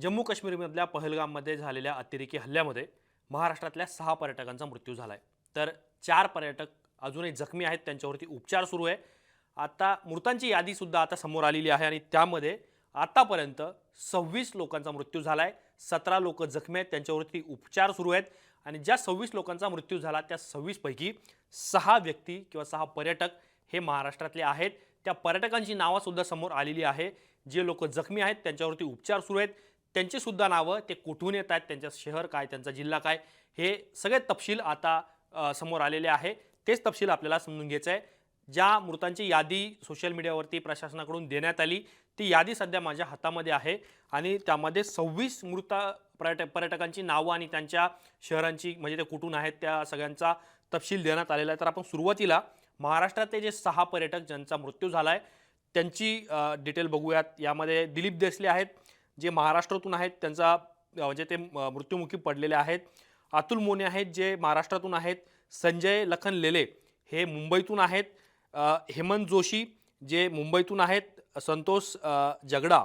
जम्मू काश्मीरमधल्या पहलगाममध्ये झालेल्या अतिरेकी हल्ल्यामध्ये महाराष्ट्रातल्या सहा पर्यटकांचा मृत्यू झाला आहे तर चार पर्यटक अजूनही जखमी आहेत त्यांच्यावरती उपचार सुरू आहे. आता मृतांची यादीसुद्धा आता समोर आलेली आहे आणि त्यामध्ये आतापर्यंत सव्वीस लोकांचा मृत्यू झाला आहे सतरा लोक जखमी आहेत त्यांच्यावरती उपचार सुरू आहेत आणि ज्या सव्वीस लोकांचा मृत्यू झाला त्या सव्वीसपैकी सहा व्यक्ती किंवा सहा पर्यटक हे महाराष्ट्रातले आहेत. त्या पर्यटकांची नावंसुद्धा समोर आलेली आहे. जे लोक जखमी आहेत त्यांच्यावरती उपचार सुरू आहेत. त्यांचीसुद्धा नावं ते कुठून येत आहेत त्यांचं शहर काय त्यांचा जिल्हा काय हे सगळे तपशील आता समोर आलेले आहे. तेच तपशील आपल्याला समजून घ्यायचं आहे ज्या मृतांची यादी सोशल मीडियावरती प्रशासनाकडून देण्यात आली ती यादी सध्या माझ्या हातामध्ये आहे. आणि त्यामध्ये सव्वीस मृत पर्यटक पर्यटकांची नावं आणि त्यांच्या शहरांची म्हणजे ते कुठून आहेत त्या सगळ्यांचा तपशील देण्यात आलेला आहे. तर आपण सुरुवातीला महाराष्ट्रातले जे सहा पर्यटक ज्यांचा मृत्यू झाला आहे त्यांची डिटेल बघूयात. यामध्ये दिलीप देसले आहेत. जे महाराष्ट्रातून आहेत त्यांचा म्हणजे ते मृत्युमुखी पडलेले आहेत. अतुल मोने आहेत जे महाराष्ट्रातून आहेत. संजय लखन लेले हे मुंबईतून आहेत. हेमंत जोशी जे मुंबईतून आहेत. संतोष जगडा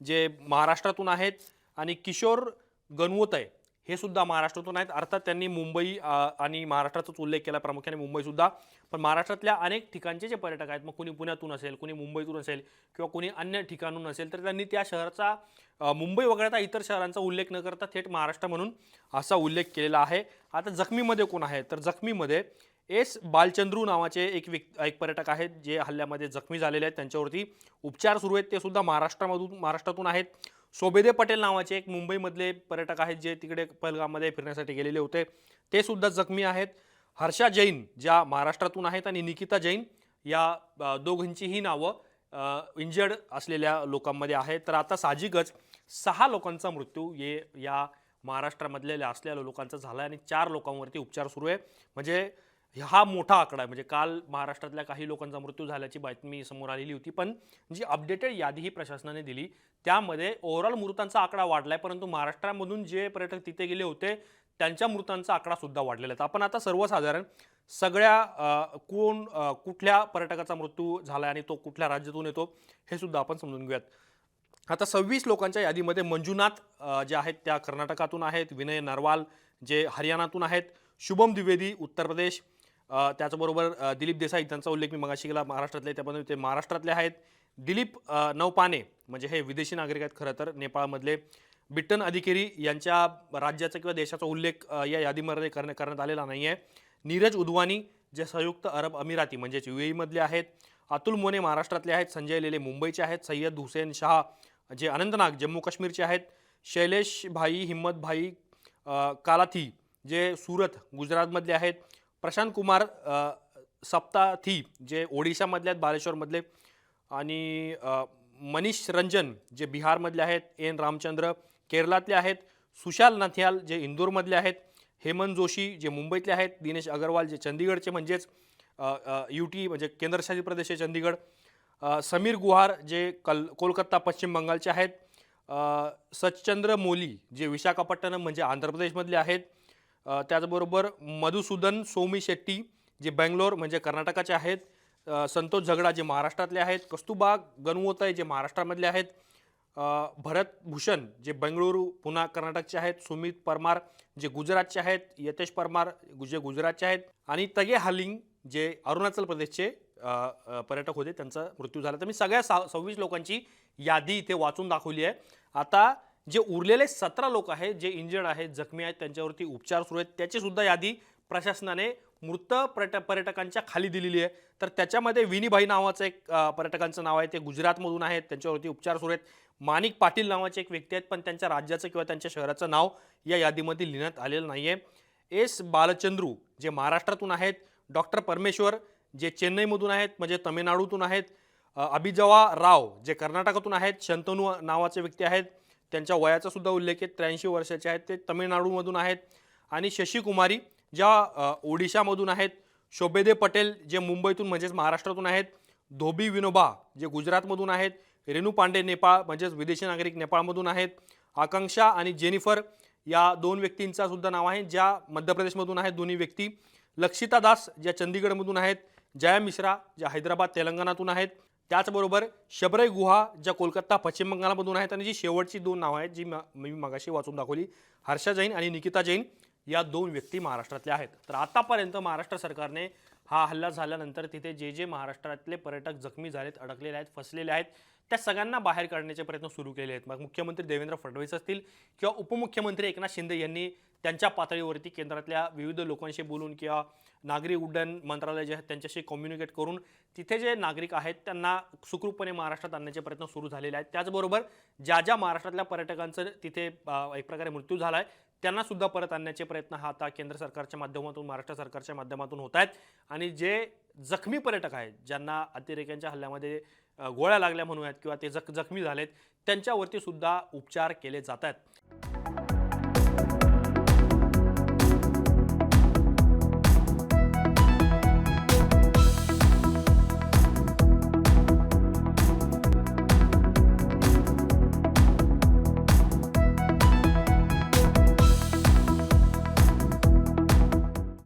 जे महाराष्ट्रातून आहेत. आणि किशोर गणवतय हे सुद्धा महाराष्ट्रातून आहेत. अर्थात त्यांनी मुंबई आणि महाराष्ट्राचाच उल्लेख केला प्रामुख्याने मुंबईसुद्धा पण महाराष्ट्रातल्या अनेक ठिकाणचे जे पर्यटक आहेत मग कुणी पुण्यातून असेल कुणी मुंबईतून असेल किंवा कुणी अन्य ठिकाणून असेल तर त्यांनी त्या शहराचा मुंबई वगळता इतर शहरांचा उल्लेख न करता थेट महाराष्ट्र म्हणून असा उल्लेख केलेला आहे. आता जखमीमध्ये कोण आहे? तर जखमीमध्ये एस बालचंद्रू नावाचे एक व्यक् एक पर्यटक आहेत जे हल्ल्यामध्ये जखमी झालेले आहेत. त्यांच्यावरती उपचार सुरू आहेत. ते सुद्धा महाराष्ट्रामधून महाराष्ट्रातून आहेत. सोबेदे पटेल नावाचे एक मुंबईमधले पर्यटक आहेत जे तिकडे पहलगाममध्ये फिरण्यासाठी गेलेले होते. ते सुद्धा जखमी आहेत. हर्षा जैन ज्या महाराष्ट्रातून आहेत आणि निकिता जैन या अ, दोघांचीही नावं इंजर्ड असलेल्या लोकांमध्ये आहेत. तर आता साहजिकच सहा लोकांचा मृत्यू ये या महाराष्ट्रामधल्या असलेल्या लोकांचा झाला आहे आणि चार लोकांवरती उपचार सुरू आहे. म्हणजे हा मोठा आकडा आहे. म्हणजे काल महाराष्ट्रातल्या काही लोकांचा मृत्यू झाल्याची बातमी समोर आलेली होती पण जी अपडेटेड यादी ही प्रशासनाने दिली त्यामध्ये ओव्हरऑल मृतांचा आकडा वाढलाय परंतु महाराष्ट्रामधून जे पर्यटक तिथे गेले होते त्यांच्या मृतांचा आकडा सुद्धा वाढलेला आहे. आपण आता सर्वसाधारण सगळ्या कोण कुठल्या पर्यटकाचा मृत्यू झाला आणि तो कुठल्या राज्यातून येतो हे सुद्धा आपण समजून घेऊयात. आता सव्वीस लोकांच्या यादीमध्ये मंजुनाथ जे आहेत त्या कर्नाटकातून आहेत विनय नरवाल जे हरियाणातून आहेत शुभम द्विवेदी उत्तर प्रदेश त्याचबरोबर दिलीप देसाई त्यांचा उल्लेख मी मगाशी केला महाराष्ट्रातले त्यामध्ये ते महाराष्ट्रातले आहेत. दिलीप नवपाने म्हणजे हे विदेशी नागरिक आहेत खरं तर नेपाळमधले. बिट्टन अधिकारी यांच्या राज्याचा किंवा देशाचा उल्लेख या यादीमध्ये करण्या करण्यात आलेला नाही आहे नीरज उद्वानी जे संयुक्त अरब अमिराती म्हणजेच यू एमधले आहेत. अतुल मोने महाराष्ट्रातले आहेत. संजय लेले मुंबईचे आहेत. सय्यद हुसेन शाह जे अनंतनाग जम्मू काश्मीरचे आहेत. शैलेश भाई हिम्मत भाई कालाथी जे सुरत गुजरातमधले आहेत. प्रशांत कुमार सप्ताथी जे ओडिशामधले आहेत बालेश्वरमधले. आणि मनीष रंजन जे बिहारमधले आहेत एन रामचंद्र केरळातले आहेत. सुशाल नथियाल जे इंदोरमधले आहेत. हेमंत जोशी जे मुंबईतले आहेत. दिनेश अगरवाल जे चंदीगडचे म्हणजेच यू टी म्हणजे केंद्रशासित प्रदेश आहे चंदीगड. समीर गुहार जे कल कोलकाता पश्चिम बंगालचे आहेत. सचचंद्र मोली जे विशाखापट्टणम म्हणजे आंध्र प्रदेशमधले आहेत. त्याचबरोबर मधुसूदन सोमी शेट्टी जे बँगलोर म्हणजे कर्नाटकाचे आहेत संतोष झगडा जे महाराष्ट्रातले आहेत कस्तुबा गणवोतय जे महाराष्ट्रामधले आहेत भरत भूषण जे बेंगळुरू पुन्हा कर्नाटकचे आहेत सुमित परमार जे गुजरातचे आहेत यतेश परमार जे गुजरातचे आहेत आणि तगे हालिंग जे अरुणाचल प्रदेशचे पर्यटक होते त्यांचा मृत्यू झाला. तर मी सगळ्या सा सव्वीस लोकांची यादी इथे वाचून दाखवली आहे. आता जे उरलेले सतरा लोक आहेत जे इंजर्ड आहेत जखमी आहेत त्यांच्यावरती उपचार सुरू आहेत त्याची सुद्धा यादी प्रशासनाने मृत पर्यट पर्यटकांच्या खाली दिलेली आहे. तर त्याच्यामध्ये विनीभाई नावाचं एक पर्यटकांचं नाव आहे ते गुजरातमधून आहेत त्यांच्यावरती उपचार सुरू आहेत. माणिक पाटील नावाचे एक व्यक्ती आहेत पण त्यांच्या राज्याचं किंवा त्यांच्या शहराचं नाव या यादीमध्ये लिहिण्यात आलेलं नाही आहे एस बालचंद्रू जे महाराष्ट्रातून आहेत डॉक्टर परमेश्वर जे चेन्नईमधून आहेत म्हणजे तमिळनाडूतून आहेत अभिजवा राव जे कर्नाटकातून आहेत शंतनू नावाचे व्यक्ती आहेत. त्यांच्या वयाचा सुद्धा उल्लेख आहे. त्र्याऐंशी वर्षाचे आहेत ते. तमिळनाडूमधून आहेत. आणि शशी कुमारी ज्या ओडिशामधून आहेत शोभेदे पटेल जे मुंबईतून म्हणजेच महाराष्ट्रातून आहेत. धोबी विनोबा जे गुजरातमधून आहेत. रेणू पांडे नेपाळ म्हणजेच विदेशी नागरिक नेपाळमधून आहेत. आकांक्षा आणि जेनिफर या दोन व्यक्तींचा सुद्धा नाव आहे. ज्या मध्य प्रदेशमधून आहेत दोन्ही व्यक्ती. लक्षिता दास ज्या चंदीगडमधून आहेत. जया मिश्रा ज्या हैदराबाद तेलंगणातून आहेत. त्याचबरोबर शबरई गुहा ज्या कोलकाता पश्चिम बंगालमधून आहेत आणि जी शेवटची दोन नावं आहेत जी म- मी मगाशी वाचून दाखवली हर्षा जैन आणि निकिता जैन या दोन व्यक्ती महाराष्ट्रातल्या आहेत. तर आतापर्यंत महाराष्ट्र सरकारने हा हल्ला झाल्यानंतर तिथे जे जे महाराष्ट्रातले पर्यटक जखमी झालेत अडकलेले आहेत फसलेले आहेत त्या सगळ्यांना बाहेर काढण्याचे प्रयत्न सुरू केले आहेत. मग मुख्यमंत्री देवेंद्र फडणवीस असतील किंवा उपमुख्यमंत्री एकनाथ शिंदे यांनी त्यांच्या पातळीवरती केंद्रातल्या विविध लोकांशी बोलून किंवा नागरी उड्डयन मंत्रालय जे आहेत त्यांच्याशी कम्युनिकेट करून तिथे जे नागरिक आहेत त्यांना सुखरूपपणे महाराष्ट्रात आणण्याचे प्रयत्न सुरू झालेले आहेत. त्याचबरोबर ज्या ज्या महाराष्ट्रातल्या पर्यटकांचं तिथे एक प्रकारे मृत्यू झाला आहे त्यांना सुद्धा परत आणण्याचे प्रयत्न हा आता केंद्र सरकारच्या माध्यमातून महाराष्ट्र सरकारच्या माध्यमातून होत आहेत. आणि जे जखमी पर्यटक आहेत ज्यांना अतिरेक्यांच्या हल्ल्यामध्ये गोळ्या लागल्या म्हणूयात किंवा ते जख जखमी झालेत त्यांच्यावरती सुद्धा उपचार केले जात आहेत.